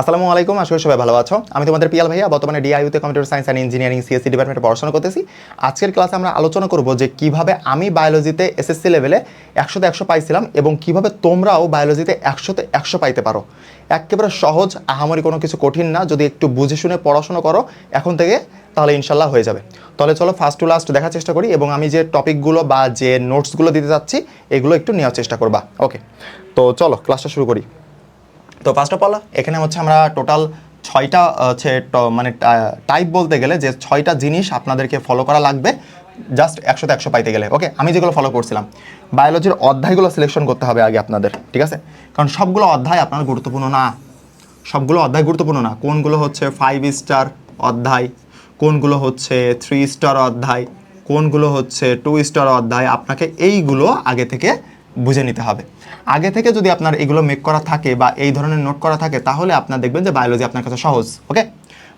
আসসালামু আলাইকুম করি সবাই ভালো আছো। আমি তোমাদের পিয়াল ভাইয়া, বর্তমানে ডিআইউতে computer science and engineering CSC ডিপার্টমেন্টে পড়াশোনা করতেছি। আজকের ক্লাসে আমরা আলোচনা করব যে কীভাবে আমি বায়োলজিতে এসএসসি লেভেলে একশোতে একশো পাইছিলাম এবং কীভাবে তোমরাও বায়োলজিতে একশোতে একশো পাইতে পারো। একেবারে সহজ, আহামরি কোনো কিছু কঠিন না, যদি একটু বুঝে শুনে পড়াশোনা করো, এখন থেকে তাহলে ইনশাল্লাহ হয়ে যাবে। তাহলে চলো ফার্স্ট টু লাস্ট দেখার চেষ্টা করি এবং আমি যে টপিকগুলো বা যে নোটসগুলো দিতে যাচ্ছি এগুলো একটু নেওয়ার চেষ্টা করবা। ওকে তো চলো ক্লাসটা শুরু করি। তো ফার্স্ট অফ অল এখানে হচ্ছে আমরা টোটাল ছয়টা হচ্ছে মানে টাইপ বলতে গেলে যে ছয়টা জিনিস আপনাদেরকে ফলো করা লাগবে জাস্ট একশোতে একশো পাইতে গেলে। ওকে আমি যেগুলো ফলো করছিলাম বায়োলজির অধ্যায়গুলো সিলেকশন করতে হবে আগে আপনাদের, ঠিক আছে? কারণ সবগুলো অধ্যায় আপনার গুরুত্বপূর্ণ না। সবগুলো অধ্যায় গুরুত্বপূর্ণ না। কোনগুলো হচ্ছে ফাইভ স্টার অধ্যায়, কোনগুলো হচ্ছে থ্রি স্টার অধ্যায়, কোনগুলো হচ্ছে টু স্টার অধ্যায়, আপনাকে এইগুলো আগে থেকে বুঝে নিতে হবে। আগে থেকে যদি আপনার এগুলো মেক করা থাকে বা এই ধরনের নোট করা থাকে, তাহলে আপনার দেখবেন যে বায়োলজি আপনার কাছে সহজ ওকে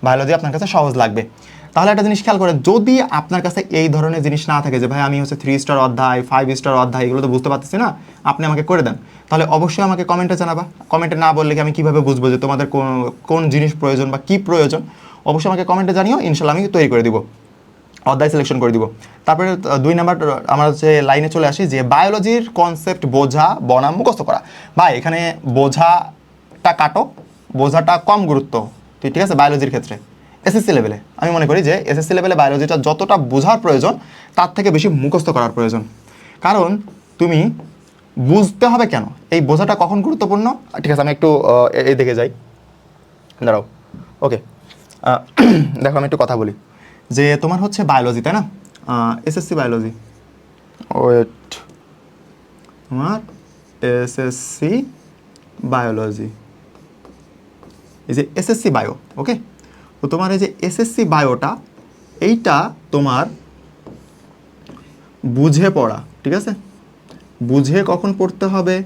বায়োলজি আপনার কাছে সহজ লাগবে। তাহলে একটা জিনিস খেয়াল করেন, যদি আপনার কাছে এই ধরনের জিনিস না থাকে যে, ভাই, আমি হচ্ছে থ্রি স্টার অধ্যায় ফাইভ স্টার অধ্যায়, এগুলো তো বুঝতে পারতেছি না, আপনি আমাকে করে দেন। তাহলে অবশ্যই আমাকে কমেন্টে জানাবা। কমেন্টে না বললে কি আমি কীভাবে বুঝব যে তোমাদের কোন কোন জিনিস প্রয়োজন বা কি প্রয়োজন? অবশ্যই আমাকে কমেন্টে জানিও, ইনশাল্লাহ আমি তৈরি করে দিব। অধ্যায় সিলেকশন করে দিব। তারপরে দুই নাম্বার, আমরা হচ্ছে লাইনে চলে আসি যে বায়োলজির কনসেপ্ট বোঝা, বনাম, মুখস্থ করা। ভাই, এখানে বোঝাটা কাটো, বোঝাটা কম গুরুত্ব। ঠিক আছে? বায়োলজির ক্ষেত্রে। এসএসসি লেভেলে আমি মনে করি যে এসএসসি লেভেলে বায়োলজিটা যতটা বোঝার প্রয়োজন, তার থেকে বেশি মুখস্থ করার প্রয়োজন। কারণ, তুমি বুঝতে হবে কেন? এই বোঝাটা কখন গুরুত্বপূর্ণ? ঠিক আছে, আমি একটু এই দিকে যাই। দাঁড়াও। ওকে দেখো, আমি একটু কথা বলি। যে তোমার হচ্ছে বায়োলজি তাই না? এসএসসি বায়োলজি ওয়েট তোমার এসএসসি বায়োলজি এই যে এসএসসি বায়ো ওকে তো তোমার এই যে এসএসসি বায়োটা এইটা তোমার বুঝে পড়া ঠিক আছে? বুঝে কখন পড়তে হবে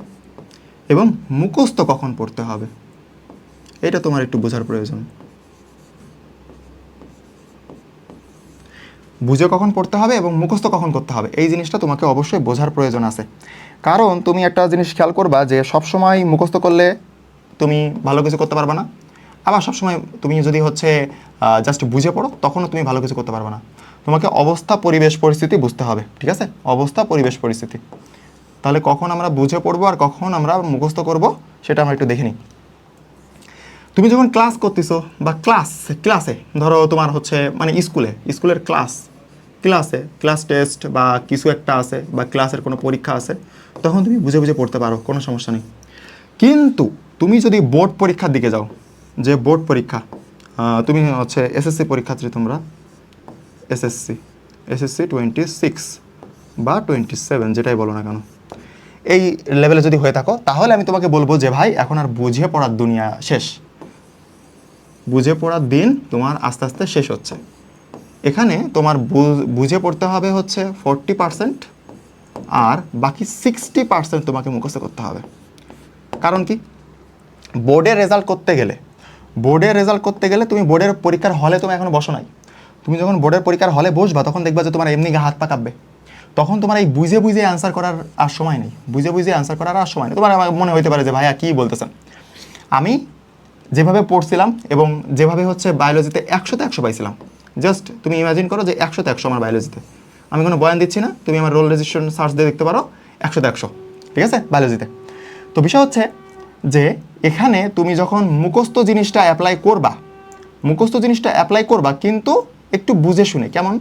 এবং মুখস্থ কখন পড়তে হবে? এটা তোমার একটু বোঝার প্রয়োজন। বুঝে কখন পড়তে হবে এবং মুখস্থ কখন করতে হবে, এই জিনিসটা তোমাকে অবশ্যই বোঝার প্রয়োজন আছে। কারণ তুমি একটা জিনিস খেয়াল করবা যে সবসময় মুখস্থ করলে তুমি ভালো কিছু করতে পারবে না, আবার সবসময় তুমি যদি হচ্ছে জাস্ট বুঝে পড়ো, তখনও তুমি ভালো কিছু করতে পারবে না। তোমাকে অবস্থা, পরিবেশ, পরিস্থিতি বুঝতে হবে, ঠিক আছে? অবস্থা, পরিবেশ, পরিস্থিতি। তাহলে কখন আমরা বুঝে পড়ব আর কখন আমরা মুখস্থ করব, সেটা আমরা একটু দেখে নিই। তুমি যখন ক্লাস করতেছো বা ক্লাস ক্লাসে ধরো তোমার হচ্ছে মানে স্কুলে, স্কুলের ক্লাস ক্লাসে, ক্লাস টেস্ট বা কিছু একটা আছে বা ক্লাসের কোনো পরীক্ষা আছে, তখন তুমি বুঝে বুঝে পড়তে পারো, কোনো সমস্যা নেই। কিন্তু তুমি যদি বোর্ড পরীক্ষার দিকে যাও, যে বোর্ড পরীক্ষা তুমি হচ্ছে এসএসসি পরীক্ষার্থী তোমরা এসএসসি এসএসসি টোয়েন্টি সিক্স বা টোয়েন্টি সেভেন যেটাই বলো না কেন। এই লেভেলে যদি হয়ে থাকো, তাহলে আমি তোমাকে বলব যে ভাই, এখন আর বুঝে পড়ার দুনিয়া শেষ। বুঝে পড়ার দিন তোমার আস্তে আস্তে শেষ হচ্ছে। এখানে তোমার বুঝে পড়তে হবে হচ্ছে ফোরটি পার্সেন্ট আর বাকি সিক্সটি পার্সেন্ট তোমাকে মুখস্থ করতে হবে। কারণ কি? বোর্ডের রেজাল্ট করতে গেলে বোর্ডের রেজাল্ট করতে গেলে তুমি বোর্ডের পরীক্ষার হলে তুমি এখনও বসো নাই। তুমি যখন বোর্ডের পরীক্ষার হলে বসবা, তখন দেখবা যে তোমার এমনি গা হাত পা কাঁপবে। তখন তোমার এই বুঝে বুঝে অ্যান্সার করার আর সময় নেই। বুঝে বুঝে অ্যান্সার করার আর সময় নেই। তোমার আমার মনে হতে পারে যে, ভাইয়া, কী বলতেছেন? আমি যেভাবে পড়ছিলাম এবং যেভাবে হচ্ছে বায়োলজিতে একশোতে একশো পাইছিলাম জাস্ট তুমি ইমাজিন করো যে একশোতে একশো আমার বায়োলজিতে আমি কোনো বয়ান দিচ্ছি না, তুমি আমার রোল রেজিস্ট্রেশন সার্চ দিয়ে দেখতে পারো, একশোতে একশো, ঠিক আছে? বায়োলজিতে তো বিষয় হচ্ছে যে এখানে তুমি যখন মুখস্থ জিনিসটা অ্যাপ্লাই করবা, মুখস্থ জিনিসটা অ্যাপ্লাই করবা কিন্তু একটু বুঝে শুনে, কেমন?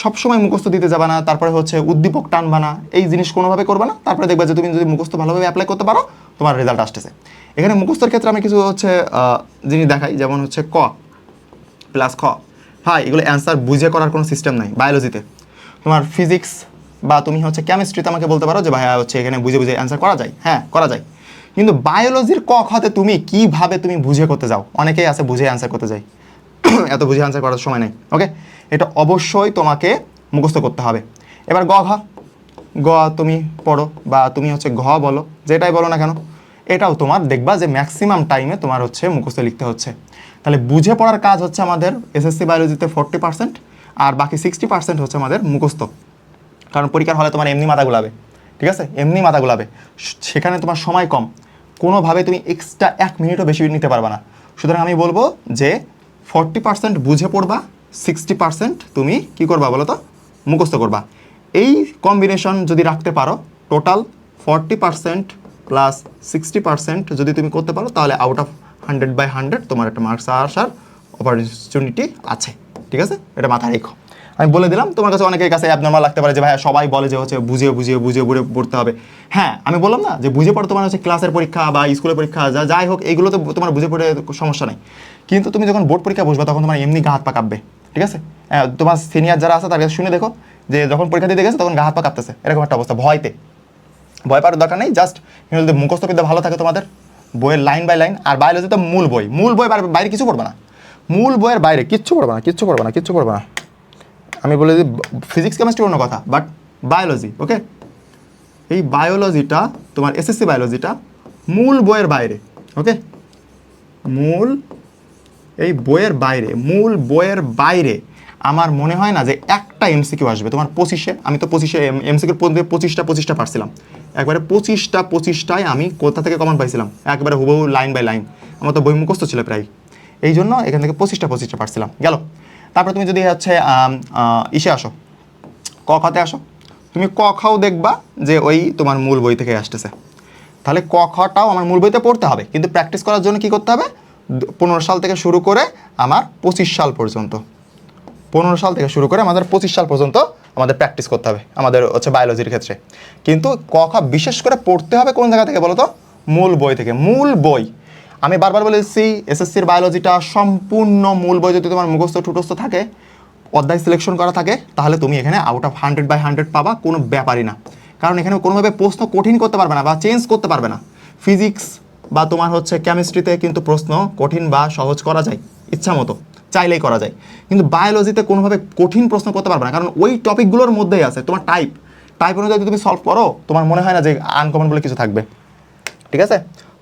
সবসময় মুখস্থ দিতে যাবা না, তারপরে হচ্ছে উদ্দীপক টানবা না, এই জিনিস কোনোভাবে করবা না, তারপরে দেখবা যে তুমি যদি মুখস্থ ভালোভাবে অ্যাপ্লাই করতে পারো, তোমার রেজাল্ট আসতেছে। এখানে মুখস্থের ক্ষেত্রে আমি কিছু হচ্ছে জিনিস দেখাই, যেমন হচ্ছে ক প্লাস খ। ভাই এগুলো অ্যান্সার বুঝে করার কোনো সিস্টেম নাই বায়োলজিতে তোমার ফিজিক্স বা তুমি হচ্ছে কেমিস্ট্রিতে আমাকে বলতে পারো যে, ভাইয়া, হচ্ছে এখানে বুঝে বুঝে অ্যান্সার করা যায়? হ্যাঁ করা যায়। কিন্তু বায়োলজির ক খতে তুমি কীভাবে তুমি বুঝে করতে যাও? অনেকেই আছে বুঝে অ্যান্সার করতে যাই এত বুঝে অ্যান্সার করার সময় নেই ওকে এটা অবশ্যই তোমাকে মুখস্থ করতে হবে। এবার গ, ঘ। গ তুমি পড়ো বা তুমি হচ্ছে ঘ বলো, যেটাই বলো না কেন। এটাও তোমার দেখবা যে ম্যাক্সিমাম টাইমে তোমার হচ্ছে মুখস্থ লিখতে হচ্ছে। তাহলে বুঝে পড়ার কাজ হচ্ছে আমাদের এসএসসি বায়োলজিতে ফোরটি পার্সেন্ট আর বাকি সিক্সটি পার্সেন্ট হচ্ছে আমাদের মুখস্থ। কারণ পরীক্ষার হলে তোমার এমনি মাথা গুলাবে ঠিক আছে? এমনি মাথা গুলাবে সেখানে তোমার সময় কম। কোনোভাবে তুমি এক্সট্রা এক মিনিটও বেশি নিতে পারবে না। সুতরাং আমি বলব যে ফর্টি পার্সেন্ট বুঝে পড়বা সিক্সটি পার্সেন্ট তুমি কি করবা বলো তো মুখস্থ করবা। এই কম্বিনেশন যদি রাখতে পারো total forty percent plus sixty percent যদি তুমি করতে পারো, তাহলে out of hundred by hundred তোমার একটা মার্কস আসার অপরচুনিটি আছে। ঠিক আছে? এটা মাথায় রেখো। আমি বলে দিলাম, তোমার কাছে অনেকের কাছে অ্যাবনর্মাল লাগতে পারে যে ভাই সবাই বলে যে হচ্ছে বুঝিয়ে বুঝিয়ে বুঝিয়ে বুঝে পড়তে হবে। হ্যাঁ আমি বললাম না যে বুঝে পড়ে তোমার হচ্ছে ক্লাসের পরীক্ষা বা স্কুলের পরীক্ষা, যা, যাই হোক এইগুলো তো তোমার বুঝে পড়ে সমস্যা নেই। কিন্তু তুমি যখন বোর্ড পরীক্ষা বসবে, তখন তোমার এমনি গা হাত পা কাঁপবে। ঠিক আছে? তোমার সিনিয়র যারা আছে কাছে শুনে দেখো যে যখন পরীক্ষা দিতে গেছে, তখন গা হাত পা কাঁপতেছে। এরকম একটা অবস্থা, ভয়তে। ভয় পাওয়ার দরকার নেই জাস্ট যদি মুখস্থ বিদ্যা ভালো থাকে তোমাদের, বইয়ের লাইন বাই লাইন আর বায়োলজি তো মূল বই মূল বই বাইরে- কিছু পড়বে না। মূল বইয়ের বাইরে কিচ্ছু পড়বে না, কিচ্ছু পড়বে না, কিচ্ছু পড়বে না। আমি বলে দিই ফিজিক্স কেমিস্ট্রি অন্য কথা বাট বায়োলজি ওকে এই বায়োলজিটা তোমার এসএসসি বায়োলজিটা মূল বইয়ের বাইরে ওকে মূল, এই বইয়ের বাইরে, মূল বইয়ের বাইরে আমার মনে হয় না যে একটা এমসিকিউ আসবে। তোমার পঁচিশে, আমি তো পঁচিশে এমসিকিউর মধ্যে পঁচিশটা পঁচিশটা পারছিলাম। একবারে পঁচিশটা, পঁচিশটায় আমি কোথা থেকে কমন পাইছিলাম? একবারে হুবহু লাইন বাই লাইন আমার তো বই মুখস্থ ছিল প্রায়। এই জন্য এখান থেকে পঁচিশটা পঁচিশটা পারছিলাম। গেল। তারপরে তুমি যদি হচ্ছে ইসে আসো। ক খাতে আসো। তুমি ক খাও দেখবা যে ওই তোমার মূল বই থেকে আসতেছে। তাহলে ক খটাও আমার মূল বইতে পড়তে হবে। কিন্তু প্র্যাকটিস করার জন্য কি করতে হবে? পনেরো সাল থেকে শুরু করে আমার পঁচিশ সাল পর্যন্ত। পনেরো সাল থেকে শুরু করে আমাদের পঁচিশ সাল পর্যন্ত আমাদের প্র্যাকটিস করতে হবে, আমাদের হচ্ছে বায়োলজির ক্ষেত্রে। কিন্তু খ বিশেষ করে পড়তে হবে কোন জায়গা থেকে বলো তো মূল বই থেকে, মূল বই। আমি বারবার বলেছি এসএসসির বায়োলজিটা সম্পূর্ণ মূল বই যদি তোমার মুখস্থ টুটস্থ থাকে, অধ্যায় সিলেকশন করা থাকে, তাহলে তুমি এখানে out of hundred by hundred পাবা, কোনো ব্যাপারই না। কারণ এখানে কোনোভাবে প্রশ্ন কঠিন করতে পারবে না বা চেঞ্জ করতে পারবে না। ফিজিক্স বা তোমার হচ্ছে কেমিস্ট্রিতে কিন্তু প্রশ্ন কঠিন বা সহজ করা যায়, ইচ্ছা মতো। চাইলেই করা যায়। কিন্তু বায়োলজিতে কোনোভাবে কঠিন প্রশ্ন করতে পারবে না। কারণ ওই টপিকগুলোর মধ্যেই আছে। তোমার টাইপ টাইপ অনুযায়ী তুমি সলভ করো, তোমার মনে হয় না যে আনকমন বলে কিছু থাকবে। ঠিক আছে?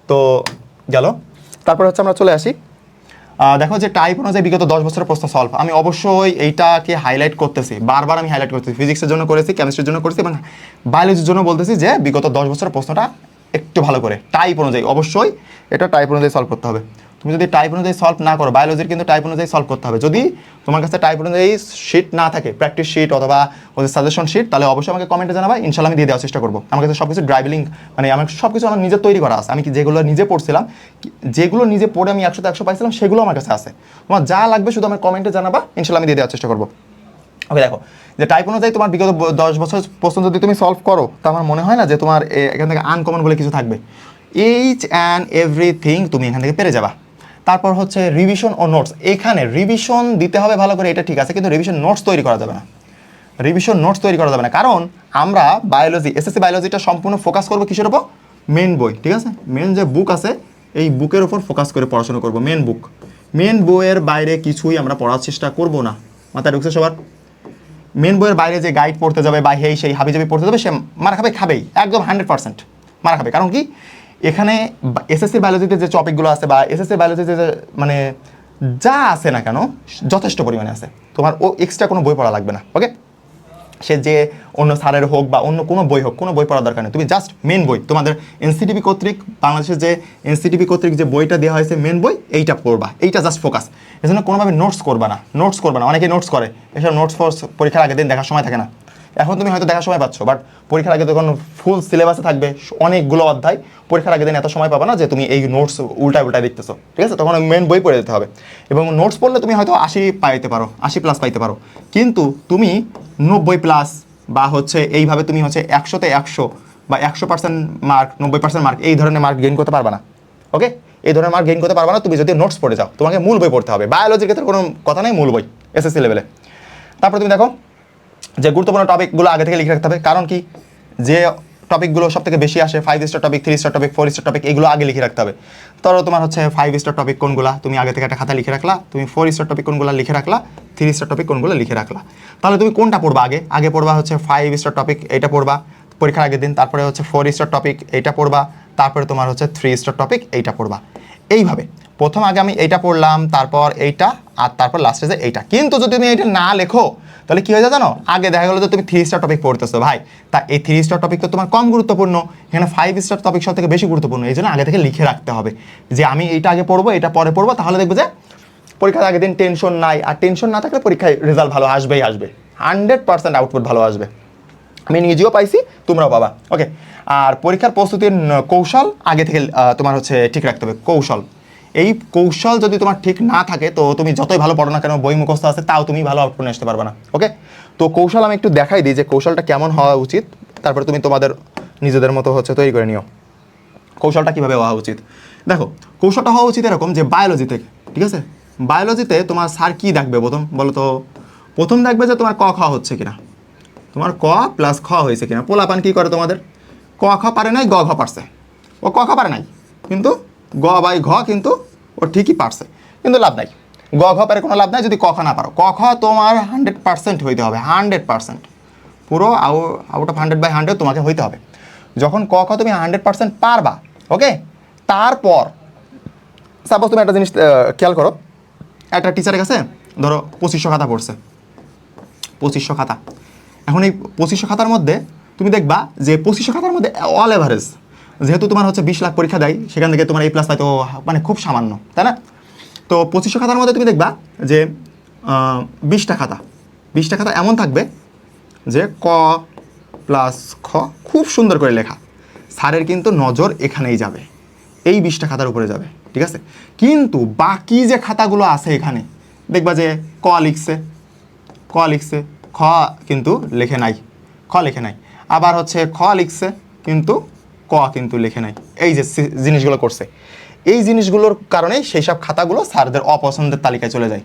তো গেল। তারপর হচ্ছে আমরা চলে আসি। দেখো যে টাইপ অনুযায়ী বিগত দশ বছরের প্রশ্ন সলভ আমি অবশ্যই এইটাকে হাইলাইট করতেছি। বারবার আমি হাইলাইট করতেছি। ফিজিক্সের জন্য করেছি কেমিস্ট্রির জন্য করেছি এবং বায়োলজির জন্য বলতেছি যে বিগত দশ বছরের প্রশ্নটা একটু ভালো করে। টাইপ অনুযায়ী। অবশ্যই এটা টাইপ অনুযায়ী সলভ করতে হবে। তুমি যদি টাইপ অনুযায়ী সলভ না করো বায়োলজির কিন্তু টাইপ অনুযায়ী সলভ করতে হবে। যদি তোমার কাছে টাইপ অনুযায়ী শিট না থাকে প্র্যাকটিস শিট অথবা ওদের সাজেশন শিট তাহলে অবশ্যই আমাকে কমেন্টে জানাবা ইনশাল্লাহ আমি দিয়ে দেওয়ার চেষ্টা করব। আমার কাছে সব কিছু ড্রাইভিং মানে আমার সব কিছু আমার নিজের তৈরি করা আছে। আমি যেগুলো নিজে পড়ছিলাম যেগুলো নিজে পড়ে আমি একশো একশো পাইছিলাম, সেগুলো আমার কাছে আছে। তোমার যা লাগবে শুধু আমার কমেন্টে জানাবা ইনশাল্লাহ আমি দিয়ে দেওয়ার চেষ্টা করব। ওকে, দেখো, যে টাইপ অনুযায়ী তোমার বিগত দশ বছর প্রশ্ন যদি তুমি সলভ করো, তা আমার মনে হয় না যে তোমার এখান থেকে আনকমন বলে কিছু থাকবে। এইচ অ্যান্ড এভরিথিং তুমি এখান থেকে পেরে যাবা। তারপর হচ্ছে রিভিশন ও নোটস এখানে রিভিশন দিতে হবে ভালো করে, এটা ঠিক আছে, কিন্তু রিভিশন নোটস তৈরি করা যাবে না। রিভিশন নোটস তৈরি করা যাবে না। কারণ আমরা বায়োলজি এসএসসি বায়োলজিটা সম্পূর্ণ ফোকাস করব কিসের উপর? মেন বই, ঠিক আছে? মেন যে বুক আছে, এই বুকের উপর ফোকাস করে পড়াশোনা করব মেন বুক মেন বইয়ের বাইরে কিছুই আমরা পড়ার চেষ্টা করব না। মাথায় ঢুকছে সবার? মেন বইয়ের বাইরে যে গাইড পড়তে যাবে বা হেই সেই হাবিজাবি পড়তে যাবে, সে মারা খাবে, খাবেই, একদম হান্ড্রেড পার্সেন্ট মারা খাবে। কারণ কি? এখানে এসএসসি বায়োলজিতে যে টপিকগুলো আছে বা এসএসসি বায়োলজিতে যে মানে যা আছে না কেন, যথেষ্ট পরিমাণে আছে। তোমার ও এক্সট্রা কোনো বই পড়া লাগবে না ওকে সে যে অন্য স্যারের হোক বা অন্য কোনো বই হোক, কোনো বই পড়ার দরকার নেই। তুমি জাস্ট মেন বই, তোমাদের এনসিটিভি কর্তৃক, বাংলাদেশের যে এনসিটিভি কর্তৃক যে বইটা দেওয়া হয়েছে মেন বই, এইটা পড়বা, এইটা জাস্ট ফোকাস এজন্য কোনোভাবে নোটস করবা না নোটস করবা না। অনেকে নোটস করে, এসব নোটস ফোর্স পরীক্ষার আগের দিন দেখার সময় থাকে না। এখন তুমি হয়তো দেখার সময় পাচ্ছ বাট পরীক্ষার আগে যখন ফুল সিলেবাসে থাকবে, অনেকগুলো অধ্যায়। পরীক্ষার আগে দিন এত সময় পাবে না যে তুমি এই নোটস উল্টায় উল্টায় দেখতেছো, ঠিক আছে? তখন মেন বই পড়ে যেতে হবে। এবং নোটস পড়লে তুমি হয়তো আশি পাইতে পারো, আশি প্লাস পাইতে পারো। কিন্তু তুমি নব্বই প্লাস বা হচ্ছে এইভাবে তুমি হচ্ছে একশোতে একশো বা একশো পার্সেন্ট মার্ক নব্বই পার্সেন্ট মার্ক এই ধরনের মার্ক গেইন করতে পারবে না ওকে এই ধরনের মার্ক গেইন করতে পারবে না, তুমি যদি নোটস পড়ে যাও, তোমাকে মূল বই পড়তে হবে। বায়োলজির ক্ষেত্রে কোনো কথা নেই, মূল বই এসএসসি লেভেলে তারপর তুমি দেখো যে গুরুত্বপূর্ণ টপিকগুলো আগে থেকে লিখে রাখতে হবে। কারণ কি? যে টপিকগুলো সব থেকে বেশি আসে five star topic three star topic four star topic এগুলো আগে লিখে রাখতে হবে। ধরো তোমার হচ্ছে ফাইভ স্টার টপিক কোনগুলো? তুমি আগে থেকে একটা খাতা লিখে রাখলা, তুমি ফোর স্টার টপিক কোনগুলো লিখে রাখলা থ্রি স্টার টপিক কোনগুলো লিখে রাখলা। তাহলে তুমি কোনটা পড়বা আগে? আগে পড়বা হচ্ছে ফাইভ স্টার টপিক এটা পড়বা, পরীক্ষার আগের দিন। তারপরে হচ্ছে ফোর স্টার টপিক এইটা পড়বা, তারপরে তোমার হচ্ছে থ্রি স্টার টপিক এইটা পড়বা। এইভাবে প্রথম আগে আমি এইটা পড়লাম, তারপর এইটা, আর তারপর লাস্টে যে এইটা। কিন্তু যদি তুমি এইটা না লেখো, তাহলে কি হয়ে যায় জানো? আগে দেখা গেলো যে তুমি থ্রি স্টার টপিক পড়তেছো, ভাই। তা এই থ্রি স্টার টপিক তো তোমার কম গুরুত্বপূর্ণ, এখানে ফাইভ স্টার টপিক সব থেকে বেশি গুরুত্বপূর্ণ। এই জন্য আগে থেকে লিখে রাখতে হবে যে আমি এইটা আগে পড়ব এটা পরে পড়ব, তাহলে দেখবে যে পরীক্ষার আগের দিন টেনশন নাই। আর টেনশন না থাকলে পরীক্ষায় রেজাল্ট ভালো আসবেই আসবে। হান্ড্রেড পার্সেন্ট আউটপুট ভালো আসবে। আমি নিজেও পাইছি, তোমরাও পাবা। ওকে আর পরীক্ষার প্রস্তুতির কৌশল আগে থেকে তোমার হচ্ছে ঠিক রাখতে হবে। কৌশল। এই কৌশল যদি তোমার ঠিক না থাকে, তো তুমি যতই ভালো পড়ো না কেন, বই মুখস্থ আছে, তাও তুমি ভালো আউটপুট আসতে পারবে না ওকে তো কৌশল আমি একটু দেখাই দিই যে কৌশলটা কেমন হওয়া উচিত, তারপরে তুমি তোমাদের নিজেদের মতো হচ্ছে তৈরি করে নিও। কৌশলটা কীভাবে হওয়া উচিত? দেখো, কৌশলটা হওয়া উচিত এরকম যে বায়োলজি থেকে, ঠিক আছে? বায়োলজিতে তোমার স্যার কী দেখবে প্রথম? বলো তো, প্রথম দেখবে যে তোমার ক, খ হচ্ছে কিনা। তোমার ক প্লাস খ হয়েছে কিনা। পোলাপান কী করে তোমাদের? ক, খ পারে নাই, গ, ঘ পারছে। ও ক, খ পারে নাই, কিন্তু গ বাই ঘ কিন্তু ও ঠিকই পারছে। কিন্তু লাভ নাই। গ ঘ পারে কোনো লাভ নাই, যদি ক খ না পারো। ক খ তোমার হান্ড্রেড পার্সেন্ট হইতে হবে হান্ড্রেড পার্সেন্ট পুরো out out of hundred by hundred তোমাকে হইতে হবে। যখন ক খ তুমি হান্ড্রেড পার্সেন্ট পারবা ওকে তারপর সাপোজ তুমি একটা জিনিস খেয়াল করো। একটা টিচারের কাছে, ধরো পঁচিশশো খাতা পড়ছে। পঁচিশশো খাতা। এখন এই পঁচিশশো খাতার মধ্যে তুমি দেখবা যে পঁচিশশো খাতার মধ্যে অল এভারেজ যেহেতু তোমার হচ্ছে বিশ লাখ পরীক্ষা দেয়, সেখান থেকে তোমার এই প্লাস হয়তো মানে খুব সামান্য, তাই না? তো পঁচিশশো খাতার মধ্যে তুমি দেখবা যে বিশটা খাতা বিশটা খাতা এমন থাকবে যে ক প্লাস খ খুব সুন্দর করে লেখা। স্যারের কিন্তু নজর এখানেই যাবে, এই বিশটা খাতার উপরে যাবে, ঠিক আছে? কিন্তু বাকি যে খাতাগুলো আছে এখানে, দেখবা যে ক লিখছে ক লিখছে, খ কিন্তু লেখে নাই, খ লেখে নাই। আবার হচ্ছে খ লিখছে কিন্তু ক কিন্তু লেখে নাই। এই যে জিনিসগুলো করছে। এই জিনিসগুলোর কারণে সেই সব খাতাগুলো স্যারদের অপছন্দের তালিকায় চলে যায়।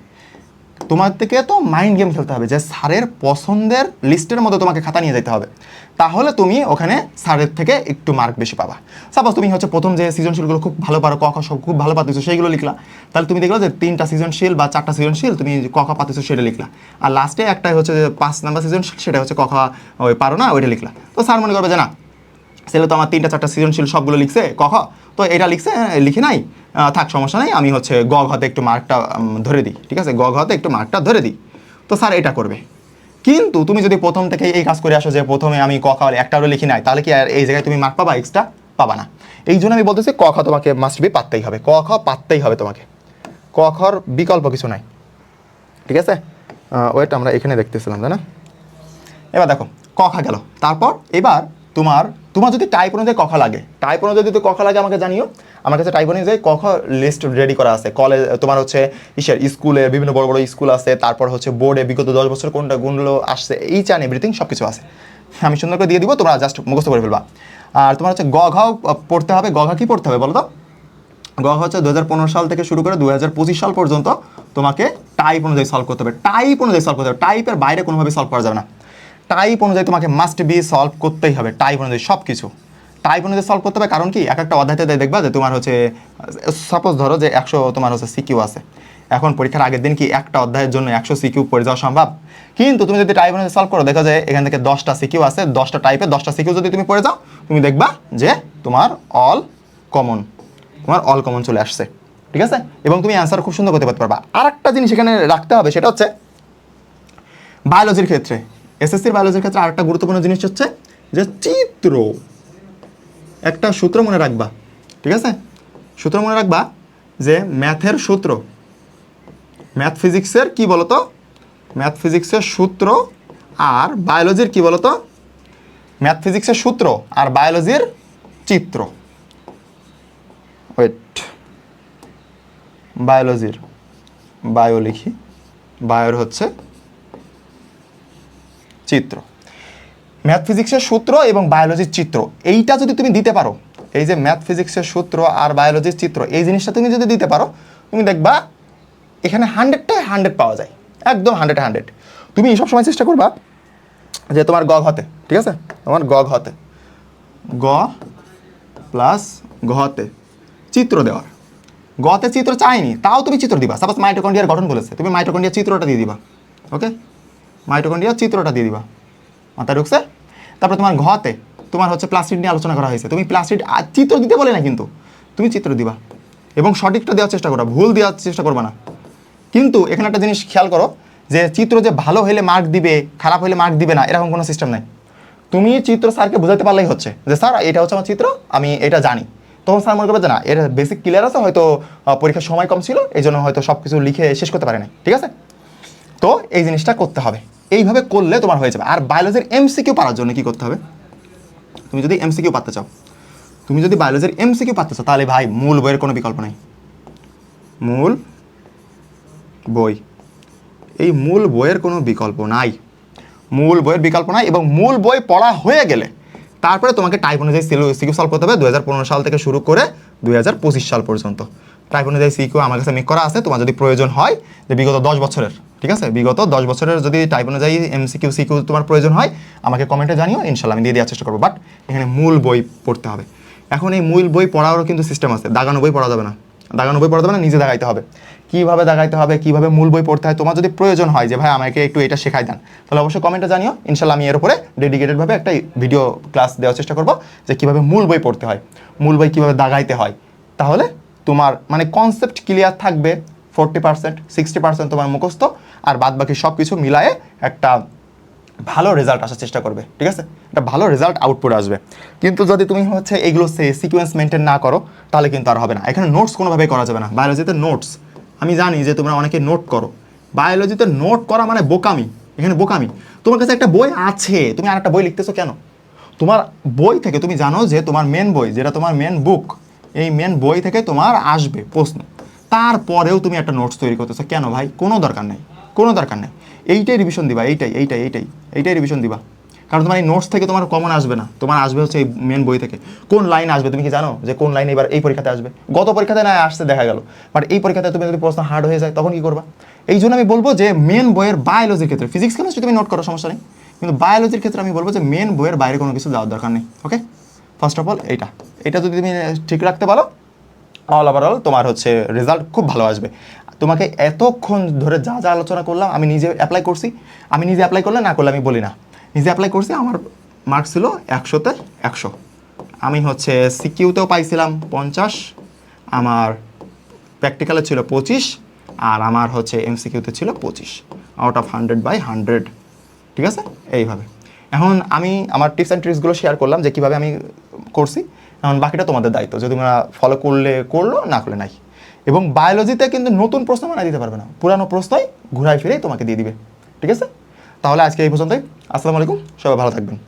তোমার থেকে তো মাইন্ড গেম খেলতে হবে যে স্যারের পছন্দের লিস্টের মধ্যে তোমাকে খাতা নিয়ে যেতে হবে। তাহলে তুমি ওখানে স্যারের থেকে একটু মার্ক বেশি পাবা। সাপোজ তুমি হচ্ছে প্রথম যে সৃজনশীলগুলো খুব ভালো পারো কখ সব খুব ভালো পাতিছো, সেইগুলো লিখলা। তাহলে তুমি দেখল যে তিনটা সৃজনশীল বা চারটা সৃজনশীল তুমি কখ পাতিছো, সেটা লিখলা। আর লাস্টে একটাই হচ্ছে যে পাঁচ নাম্বার সৃজনশীল, সেটা হচ্ছে কখ ওই পারো না, ওইটা লিখলা। তো স্যার মনে করবে যে না ছেলে তো আমার তিনটা, চারটা সৃজনশীল সবগুলো লিখছে কখ তো এটা লিখছে লিখি নাই থাক, সমস্যা নাই, আমি হচ্ছে গ ঘতে একটু মার্কটা ধরে দিই, ঠিক আছে? গ ঘতে একটু মার্কটা ধরে দিই। তো স্যার এটা করবে। কিন্তু তুমি যদি প্রথম থেকে এই কাজ করে আসো যে প্রথমে আমি ক, খ একটাও লিখি নাই, তাহলে কি আর এই জায়গায় তুমি মার্ক পাবা এক্সট্রা পাবা না? এই জন্য আমি বলতেছি ক, খ তোমাকে মাস্ট বি পাততেই হবে। ক, খ পাততেই হবে তোমাকে। ক খর বিকল্প কিছু নাই। ঠিক আছে? ওয়েট আমরা এখানে দেখতেছিলাম, তাই না? এবার দেখো, ক, খা গেল। তারপর এবার তোমার তোমার যদি টাইপ অনুযায়ী কখা লাগে টাইপ অনুযায়ী যদি কখা লাগে আমাকে জানিও। আমার কাছে টাইপ অনুযায়ী কখ লিস্ট রেডি করা আছে। কলেজ তোমার হচ্ছে ইসের স্কুলে বিভিন্ন বড় বড় স্কুল আছে, তারপর হচ্ছে বোর্ডে বিগত দশ বছর কোনটা গুণগুলো আসছে এই চান এভরিথিং সব কিছু আছে। আমি সুন্দর করে দিয়ে দিব, তোমরা জাস্ট মুখস্থ করে ফেলবা। আর তোমার হচ্ছে গঘাও পড়তে হবে, গঘা কি পড়তে হবে বলো তো? গ হচ্ছে দু হাজার পনেরো সাল থেকে শুরু করে দুই হাজার পঁচিশ সাল পর্যন্ত তোমাকে টাইপ অনুযায়ী সলভ করতে হবে। টাইপ অনুযায়ী সলভ করতে হবে। টাইপের বাইরে কোনোভাবে সলভ করা যাবে না। টাইপ অনুযায়ী তোমাকে মাস্ট বি সলভ করতেই হবে টাইপ অনুযায়ী সব কিছু টাইপ অনুযায়ী সলভ করতে হবে, কারণ কি? এক একটা অধ্যায়তে দেখবা যে তোমার হচ্ছে সাপোজ ধরো যে একশো তোমার হচ্ছে সিকিউ আছে। এখন পরীক্ষার আগের দিন কি একটা অধ্যায়ের জন্য একশো সিকিউ পড়ে যাওয়া সম্ভব? কিন্তু তুমি যদি টাইপ অনুযায়ী সলভ করো, দেখা যায় এখান থেকে দশটা সিকিউ আছে, দশটা টাইপের দশটা সিকিউ যদি তুমি পড়ে যাও, তুমি দেখবা যে তোমার অল কমন তোমার অল কমন চলে আসছে। ঠিক আছে? এবং তুমি অ্যান্সার খুব সুন্দর করতে পারবা। আর একটা জিনিস এখানে রাখতে হবে, সেটা হচ্ছে বায়োলজির ক্ষেত্রে। এসএসসির বায়োলজির ক্ষেত্রে আরেকটা গুরুত্বপূর্ণ জিনিস হচ্ছে যে চিত্র একটা সূত্র মনে রাখবা, ঠিক আছে? সূত্র মনে রাখবা যে ম্যাথের সূত্র, ম্যাথ ফিজিক্সের কি বলতো? ম্যাথ ফিজিক্সের সূত্র আর বায়োলজির কি বলতো? ম্যাথ ফিজিক্সের সূত্র আর বায়োলজির চিত্র। ওয়েট বায়োলজির বায়ো লিখি। বায়োর হচ্ছে চিত্র। ম্যাথ ফিজিক্সের সূত্র এবং বায়োলজির চিত্র, এইটা যদি তুমি দিতে পারো, এই যে ম্যাথ ফিজিক্সের সূত্র আর বায়োলজির চিত্র, এই জিনিসটা তুমি যদি দিতে পারো, তুমি দেখবা এখানে হান্ড্রেডটায় হান্ড্রেড পাওয়া যায়, একদম হান্ড্রেড হান্ড্রেড তুমি সবসময় চেষ্টা করবা যে তোমার গ ঘতে ঠিক আছে? তোমার গ ঘতে গ প্লাস ঘতে চিত্র দেওয়ার। গতে চিত্র চাইনি, তাও তুমি চিত্র দিবা। সাপোজ মাইটোকন্ডিয়ার গঠন বলেছে তুমি মাইটোকন্ডিয়ার চিত্রটা দিয়ে দিবা ওকে মাইটোকন্ডিয়ার চিত্রটা দিয়ে দিবা। মাথায় ঢুকছে? তারপর তোমার ঘতে তোমার হচ্ছে প্লাস্টিক নিয়ে আলোচনা করা হয়েছে। তুমি প্লাস্টিক চিত্র দিতে বলে না কিন্তু। তুমি চিত্র দিবা। এবং সঠিকটা দেওয়ার চেষ্টা করো ভুল দেওয়ার চেষ্টা করবে না। কিন্তু এখানে একটা জিনিস খেয়াল করো যে চিত্র যে ভালো হলে মার্ক দিবে, খারাপ হলে মার্ক দিবে না, এরকম কোনো সিস্টেম নাই। তুমি চিত্র স্যারকে বোঝাতে পারলেই হচ্ছে যে, স্যার, এটা হচ্ছে আমার চিত্র, আমি এটা জানি। তখন স্যার মনে করবে যে, না, এর বেসিক ক্লিয়ার আছে, হয়তো পরীক্ষার সময় কম ছিল এই জন্য হয়তো সব কিছু লিখে শেষ করতে পারে নাই। ঠিক আছে? তো এই জিনিসটা করতে হবে। এইভাবে করলে তোমার হয়ে যাবে। আর বায়োলজির এমসিকিউ পারার জন্য কী করতে হবে? তুমি যদি এমসিকিউ পাতে চাও, তুমি যদি বায়োলজির এমসিকিউ পাতে চাও, তাহলে ভাই মূল বইয়ের কোনো বিকল্প নাই। মূল বই। এই মূল বইয়ের কোনো বিকল্প নাই। মূল বইয়ের বিকল্প নাই এবং মূল বই পড়া হয়ে গেলে তারপরে তোমাকে টাইপ অনুযায়ী সিকিউ সলভ করতে হবে দু হাজার পনেরো সাল থেকে শুরু করে দুই হাজার পঁচিশ সাল পর্যন্ত। টাইপ অনুযায়ী সিকিউ আমার কাছে মেক করা আছে। তোমার যদি প্রয়োজন হয়, যে বিগত দশ বছরের ঠিক আছে? বিগত দশ বছরের যদি টাইপ অনুযায়ী এমসিকিউ সিকিউ তোমার প্রয়োজন হয়, আমাকে কমেন্টে জানিও, ইনশাল্লাহ আমি দিয়ে দেওয়ার চেষ্টা করব। বাট এখানে মূল বই পড়তে হবে। এখন এই মূল বই পড়ারও কিন্তু সিস্টেম আছে। দাগানো বই পড়া যাবে না। দাগানো বই পড়া যাবে না, নিজে দাগাইতে হবে। কীভাবে দাগাইতে হবে, কীভাবে মূল বই পড়তে হয়, তোমার যদি প্রয়োজন হয় যে, ভাই, আমাকে একটু এটা শেখাই দেন, তাহলে অবশ্যই কমেন্টে জানিও। ইনশাল্লাহ আমি এর উপরে ডেডিকেটেডভাবে একটা ভিডিও ক্লাস দেওয়ার চেষ্টা করব যে, কীভাবে মূল বই পড়তে হয়, মূল বই কীভাবে দাগাইতে হয়। তাহলে তোমার মানে কনসেপ্ট ক্লিয়ার থাকবে। ফোরটি পার্সেন্ট সিক্সটি পার্সেন্ট তোমার মুখস্থ আর বাদ বাকি সব কিছু মিলায়ে একটা ভালো রেজাল্ট আসার চেষ্টা করবে, ঠিক আছে? একটা ভালো রেজাল্ট আউটপুট আসবে। কিন্তু যদি তুমি হচ্ছে এগুলো সে সিকোয়েন্স মেনটেন না করো, তাহলে কিন্তু আর হবে না। এখানে নোটস কোনোভাবেই করা যাবে না। বায়োলজিতে নোটস আমি জানি যে তোমরা অনেকে নোট করো। বায়োলজিতে নোট করা মানে বোকামি। এখানে বোকামি। তোমার কাছে একটা বই আছে। তুমি আর একটা বই লিখতেছো কেন? তোমার বই থেকে তুমি জানো যে তোমার মেন বই, যেটা তোমার মেন বুক এই মেন বই থেকে তোমার আসবে প্রশ্ন। তারপরেও তুমি একটা নোটস তৈরি করতেছো। কেন ভাই? কোনো দরকার নেই। কোনো দরকার নেই। এইটাই রিভিশন দিবা, এইটাই এইটাই এইটাই এইটাই রিভিশন দিবা। কারণ তোমার এই নোটস থেকে তোমার কমন আসবে না। তোমার আসবে হচ্ছে এই মেন বই থেকে। কোন লাইন আসবে তুমি কি জানো? যে কোন লাইন এবার এই পরীক্ষাতে আসবে? গত পরীক্ষাতে না আসতে দেখা গেল। বাট এই পরীক্ষাতে তুমি যদি প্রশ্ন হার্ড হয়ে যায়, তখন কি করবা? এই জন্য আমি বলব যে মেন বইয়ের বায়োলজির ক্ষেত্রে ফিজিক্স কেমিস্ট্রি তুমি নোট করো, সমস্যা নেই। কিন্তু বায়োলজির ক্ষেত্রে আমি বলব যে মেন বইয়ের বাইরে কোনো কিছু যাওয়ার দরকার নেই ওকে ফার্স্ট অফ অল এইটা। এটা যদি তুমি ঠিক রাখতে পারো অল ওভারঅল তোমার হচ্ছে রেজাল্ট খুব ভালো আসবে। তোমাকে এতক্ষণ ধরে যা যা আলোচনা করলাম, আমি নিজে অ্যাপ্লাই করছি। আমি নিজে অ্যাপ্লাই করলে না করলে আমি বলি না। নিজে অ্যাপ্লাই করছি, আমার মার্ক ছিল একশোতে একশো। আমি হচ্ছে সিকিউতেও পাইছিলাম পঞ্চাশ, আমার প্র্যাকটিক্যালে ছিল পঁচিশ, আর আমার হচ্ছে এমসিকিউতে ছিল পঁচিশ। Out of hundred by hundred ঠিক আছে? এইভাবে। এখন আমি আমার টিপস অ্যান্ড ট্রিক্সগুলো শেয়ার করলাম যে কীভাবে আমি করছি। এখন বাকিটা তোমাদের দায়িত্ব। যদি তোমরা ফলো করলে করল, না করলে নাই। এবং বায়োলজিতে কিন্তু নতুন প্রশ্ন বানাই দিতে পারবে না। পুরানো প্রশ্নই ঘুরাই ফিরেই তোমাকে দিয়ে দিবে। ঠিক আছে? তাহলে আজকে এই পর্যন্তই। আসসালামু আলাইকুম। সবাই ভালো থাকবেন।